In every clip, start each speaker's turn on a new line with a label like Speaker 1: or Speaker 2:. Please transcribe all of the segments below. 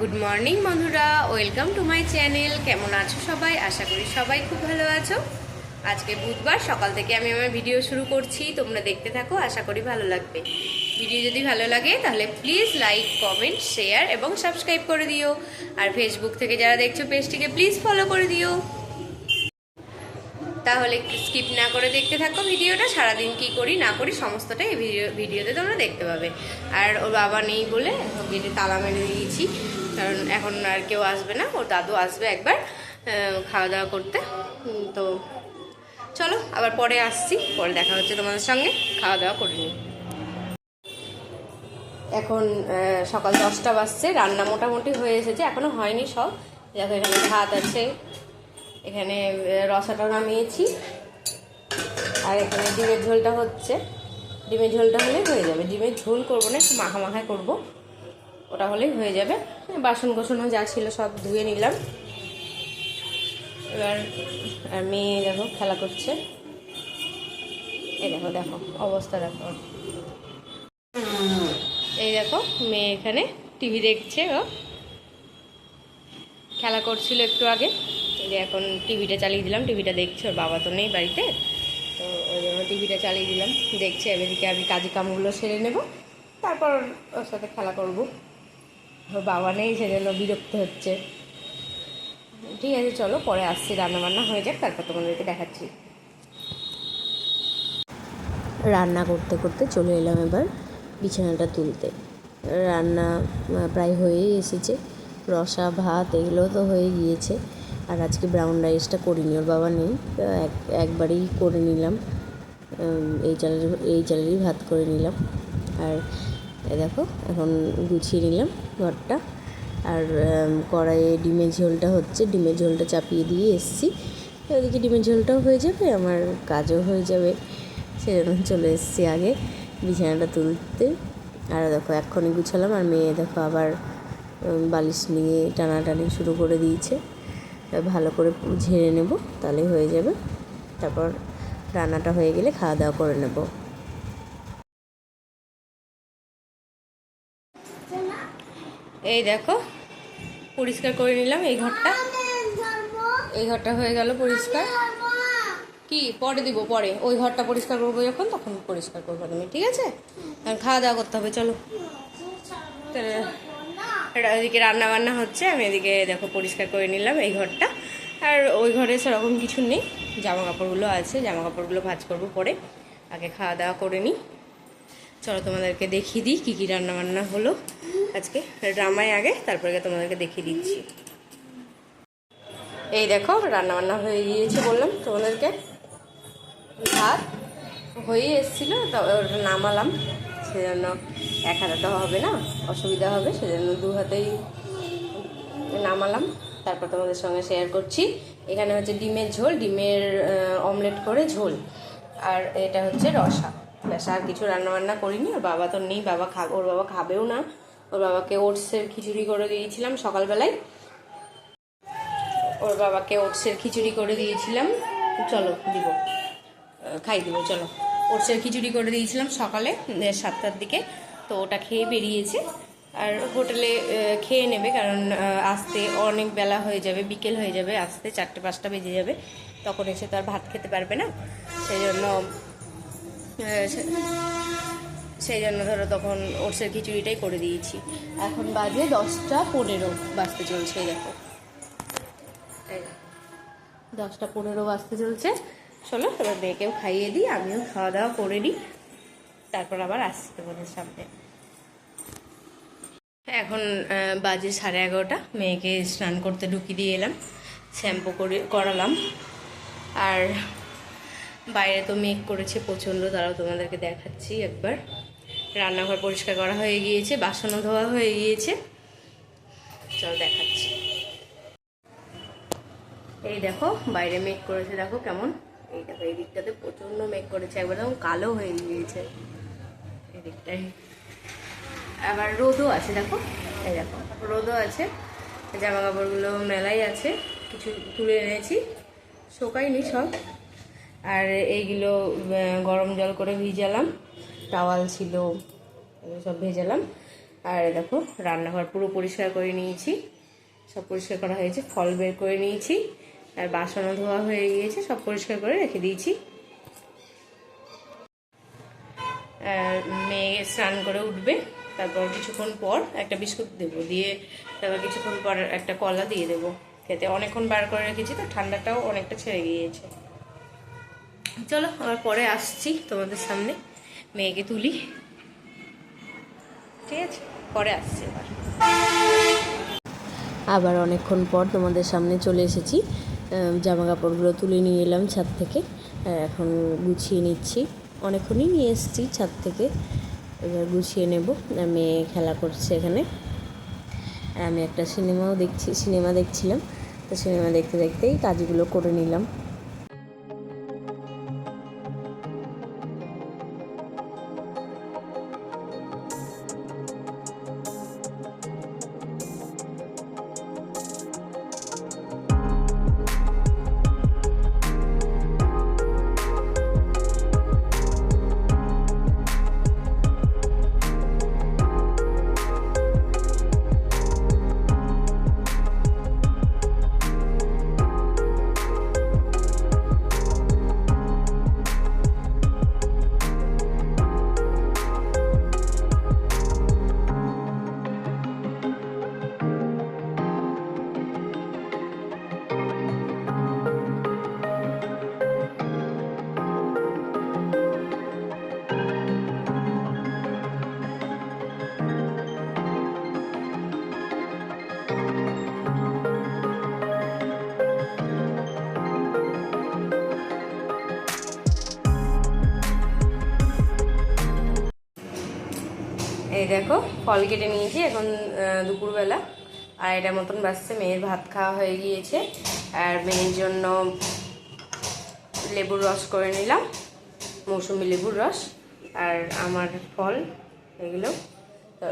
Speaker 1: Good morning বন্ধুরা। Welcome to my channel কেমন আছো সবাই? আশা করি সবাই খুব ভালো আছো। আজকে বুধবার, সকাল থেকে আমি আমার ভিডিও শুরু করছি। তোমরা দেখতে থাকো, আশা করি ভালো লাগবে। ভিডিও যদি ভালো লাগে, তাহলে প্লিজ লাইক কমেন্ট শেয়ার এবং সাবস্ক্রাইব করে দিও। আর ফেসবুক থেকে যারা দেখছ, পেজটিকে প্লিজ ফলো করে দিও। তাহলে স্কিপ না করে দেখতে থাকো ভিডিওটা সারাদিন কি করি, না করি সমস্তটাই এই ভিডিও ভিডিওতে তোমরা দেখতে পাবে। আর ওর বাবা নেই বলে গেটে তালা মেরে দিয়েছি। কারণ এখন আর কেউ আসবে না, ওর দাদু আসবে একবার খাওয়া দাওয়া করতে। তো চলো, আবার পরে আসছি, পরে দেখা হচ্ছে তোমাদের সঙ্গে, খাওয়া দাওয়া করে নিই। এখন সকাল দশটা বাজছে, রান্না মোটামুটি হয়ে এসেছে, এখনও হয়নি সব। দেখো, এখানে ভাত আছে, এখানে রসাটা নামিয়েছি, আর এখানে ডিমের ঝোলটা হচ্ছে। ডিমের ঝোলটা হলেই হয়ে যাবে, ডিমের ঝোল করব না, একটু মাখা করব। ওটা হলেই হয়ে যাবে। বাসন কোসনও যা ছিল সব ধুয়ে নিলাম। এবার আর মেয়ে দেখো, খেলা করছে। এই দেখো দেখো, অবস্থা দেখো। এই দেখো, মেয়ে এখানে টিভি দেখছে ও খেলা করছিল একটু আগে। যে এখন টিভিটা চালিয়ে দিলাম, টিভিটা দেখছে, ওর বাবা তো নেই বাড়িতে। তো ওই জন্য টিভিটা চালিয়ে দিলাম, দেখছে এদিকে আমি কাজে কামগুলো সেরে নেব। তারপর ওর সাথে খেলা করব। বাবা নেই, সেজন্য বিরক্ত হচ্ছে। ঠিক আছে, চলো পরে আসছি রান্না বান্না হয়ে যাক, তারপর তোমাদেরকে দেখাচ্ছি।
Speaker 2: রান্না করতে করতে চলে এলাম এবার বিছানাটা তুলতে। রান্না প্রায় হয়েই এসেছে। রসা, ভাত, এগুলো তো হয়ে গিয়েছে। আর আজকে ব্রাউন রাইসটা করিনি, ওর বাবা নেই এক, একবারেই করে নিলাম। এই চালের, এই চালেরই ভাত করে নিলাম। আর দেখো, এখন গুছিয়ে নিলাম ঘরটা। আর কড়াইয়ে ডিমের ঝোলটা হচ্ছে, ডিমের ঝোলটা চাপিয়ে দিয়ে এসছি। ওদিকে ডিমের ঝোলটাও হয়ে যাবে, আমার কাজও হয়ে যাবে। সেজন্য চলে এসেছি আগে বিছানাটা তুলতে। আর দেখো, এক্ষুনি গুছালাম, আর মেয়ে দেখো আবার বালিশ নিয়ে টানাটানি শুরু করে দিয়েছে। ভালো করে ঝেড়ে নেব, তাহলে হয়ে যাবে। তারপর রান্নাটা হয়ে গেলে খাওয়া দাওয়া করে নেব।
Speaker 1: এই দেখো, পরিষ্কার করে নিলাম এই ঘরটা। এই ঘরটা হয়ে গেল পরিষ্কার। কি? পরে দিব, পরে। ওই ঘরটা পরিষ্কার করব যখন, তখন পরিষ্কার করব তুমি, ঠিক আছে? খাওয়া দাওয়া করতে হবে, চলো। এদিকে রান্না বান্না হচ্ছে, আমি এদিকে দেখো পরিষ্কার করে নিলাম এই ঘরটা। আর ওই ঘরে সেরকম কিছু নেই জামা কাপড়গুলো আছে জামা কাপড়গুলো ভাজ করব পরে। আগে খাওয়া দাওয়া করে নিই। চলো তোমাদেরকে দেখিয়ে দিই কী কী রান্নাবান্না হলো আজকে ড্রামায় আগে, তারপরে তোমাদেরকে দেখিয়ে দিচ্ছি। এই দেখো, রান্নাবান্না হয়ে গিয়েছে বললাম তোমাদেরকে। ভাত হয়েই এসেছিল ওটা নামালাম, সেজন্য এক হাতে হবে না, অসুবিধা হবে, সেজন্য দু হাতেই নামালাম। তারপর তোমাদের সঙ্গে শেয়ার করছি। এখানে হচ্ছে ডিমের ঝোল, ডিমের অমলেট করে ঝোল। আর এটা হচ্ছে রসা। ব্যাস, আর কিছু রান্নাবান্না করিনি, ওর বাবা তো নেই, বাবা খা ওর বাবা খাবেও না। ওর বাবাকে ওটসের খিচুড়ি করে দিয়েছিলাম সকালবেলায়। ওর বাবাকে ওটসের খিচুড়ি করে দিয়েছিলাম। চলো, দিব। খাই দিব, চলো। ওটসের খিচুড়ি করে দিয়েছিলাম সকালে সাতটার দিকে। তো ওটা খেয়ে বেরিয়েছে। আর হোটেলে খেয়ে নেবে, কারণ আসতে অনেক বেলা হয়ে যাবে, বিকেল হয়ে যাবে, আসতে চারটে পাঁচটা বেজে যাবে। তখন এসে তো আর ভাত খেতে পারবে না। সেই জন্য সেই জন্য ধরো তখন ওটসের খিচুড়িটাই করে দিয়েছি। এখন বাজে দশটা পনেরো বাজতে চলছে দেখো। দশটা পনেরো বাজতে চলছে। চলো, এবার মেয়েকেও খাইয়ে দিই, আমিও খাওয়া দাওয়া করে নিই। তারপর আবার আসছি তোমাদের সামনে। এখন বাজে সাড়ে এগারোটা। মেয়েকে স্নান করতে ঢুকিয়ে দিয়ে এলাম, শ্যাম্পু করে করালাম। আর বাইরে তো মেঘ করেছে প্রচণ্ড, তারাও তোমাদেরকে দেখাচ্ছি একবার। রান্নাঘর পরিষ্কার করা হয়ে গিয়েছে, বাসনও ধোয়া হয়ে গিয়েছে। চল দেখাচ্ছি। এই দেখো, বাইরে মেঘ করেছে, দেখো কেমন। এই দেখো, এই দিকটাতে প্রচণ্ড মেঘ করেছে, একবার তখন কালো হয়ে গিয়েছে। এই দিকটাই আবার রোদও আছে, দেখো। এই দেখো, রোদও আছে জামা কাপড়গুলো মেলাই আছে, কিছু তুলে এনেছি শোকাইনি সব। আর এইগুলো গরম জল করে ভিজালাম। টাওয়াল ছিল সব ভেজালাম। আর দেখো, রান্নাঘর পুরো পরিষ্কার করে নিয়েছি। সব পরিষ্কার করা হয়েছে, ফল বের করে নিয়েছি। আর বাসনও ধোয়া হয়ে গিয়েছে, সব পরিষ্কার করে রেখে দিয়েছি। মেয়ে স্নান করে উঠবে, তারপর কিছুক্ষণ পর একটা বিস্কুট দেবো। দিয়ে তারপর কিছুক্ষণ পর একটা কলা দিয়ে দেবো। খেতে অনেকক্ষণ বার করে রেখেছি, তো ঠান্ডাটাও অনেকটা ছেড়ে গিয়েছে। চলো, আবার পরে আসছি তোমাদের সামনে। মেয়েকে তুলি। ঠিক আছে? পরে আসছি আবার।
Speaker 2: আবার অনেকক্ষণ পর তোমাদের সামনে চলে এসেছি। জামা কাপড়গুলো তুলে নিয়ে এলাম ছাদ থেকে। এখন গুছিয়ে নিচ্ছি। অনেকক্ষণই নিয়ে এসেছি ছাদ থেকে। এবার গুছিয়ে নেব। মেয়ে খেলা করছে এখানে। আর আমি একটা সিনেমাও দেখছি, সিনেমা দেখছিলাম। তো সিনেমা দেখতে দেখতেই কাজগুলো করে নিলাম।
Speaker 1: দেখো, ফল কেটে নিয়েছি এখন দুপুরবেলা। আর এটা মতন বাসছে, মেয়ের ভাত খাওয়া হয়ে গিয়েছে। আর মেয়ের জন্য লেবুর রস করে নিলাম, মৌসুমি লেবুর রস আর আমার ফল, এগুলো।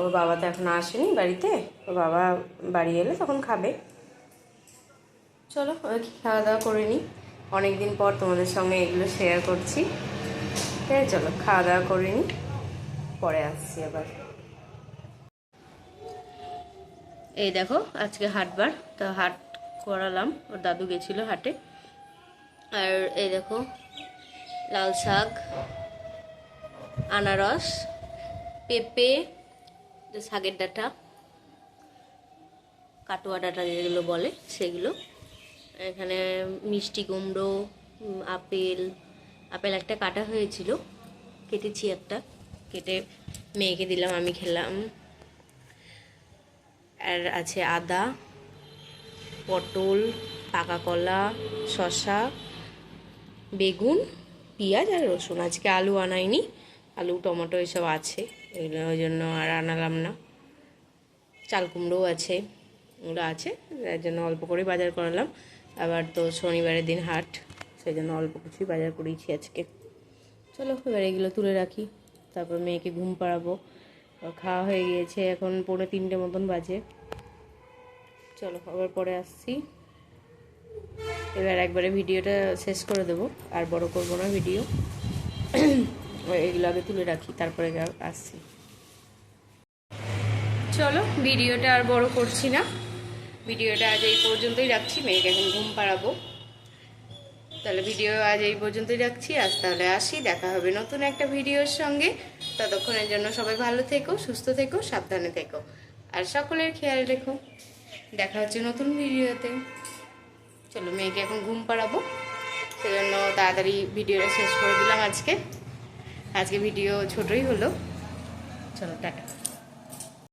Speaker 1: ওর বাবা তো এখন আসেনি বাড়িতে, ওর বাবা বাড়ি এলে তখন খাবে। চলো খাওয়া দাওয়া করে নিই। অনেকদিন পর তোমাদের সঙ্গে এগুলো শেয়ার করছি। আছে, চলো খাওয়া দাওয়া করে নিই, পরে আসছি আবার। এই দেখো, আজকে হাটবার তো হাট করালাম, ওর দাদু গেছিল হাটে। আর এই দেখো, লাল শাক, আনারস, পেঁপে শাকের ডাঁটা, কাটোয়া ডাঁটা যেগুলো বলে সেগুলো। এখানে মিষ্টি কুমড়ো আপেল আপেল একটা কাটা হয়েছিল, কেটেছি একটা, কেটে মেয়েকে দিলাম, আমি খেলাম। আর আছে আদা, পটল, পাকা কলা, শসা, বেগুন, পেঁয়াজ আর রসুন। আজকে আলু আনাইনি, আলু, টমেটো এসব আছে। এগুলো ওই জন্য আর আনালাম না। চাল কুমড়োও আছে ওগুলো আছে। যার জন্য অল্প করে বাজার করালাম। আবার তো শনিবারের দিন হাট, সেই জন্য অল্প কিছুই বাজার করেছি আজকে। চলো, এবার এগুলো তুলে রাখি। তারপর মেয়েকে ঘুম পাড়াবো। খাওয়া হয়ে গিয়েছে, এখন পৌনে তিনটে মতন বাজে। চলো, আবার পরে আসছি। এবার একবারে ভিডিওটা শেষ করে দেবো, আর বড় করব না ভিডিও। এগুলো আগে তুলে রাখি, তারপরে আসছি। চলো, ভিডিওটা আর বড় করছি না। ভিডিওটা আজ এই পর্যন্তই রাখছি, মেয়েকে এখন ঘুম পাড়াবো। তাহলে ভিডিও আজ এই পর্যন্তই রাখছি। আজ তাহলে আসি, দেখা হবে নতুন একটা ভিডিওর সঙ্গে। ততক্ষণের জন্য সবাই ভালো থেকো, সুস্থ থেকো, সাবধানে থেকো। আর সকলের খেয়াল রেখো। দেখা হচ্ছে নতুন ভিডিওতে। চলো মেয়েকে এখন ঘুম পাড়াবো। সেজন্য তাড়াতাড়ি ভিডিওটা শেষ করে দিলাম আজকে। আজকে ভিডিও ছোটই হলো। চলো টাটা।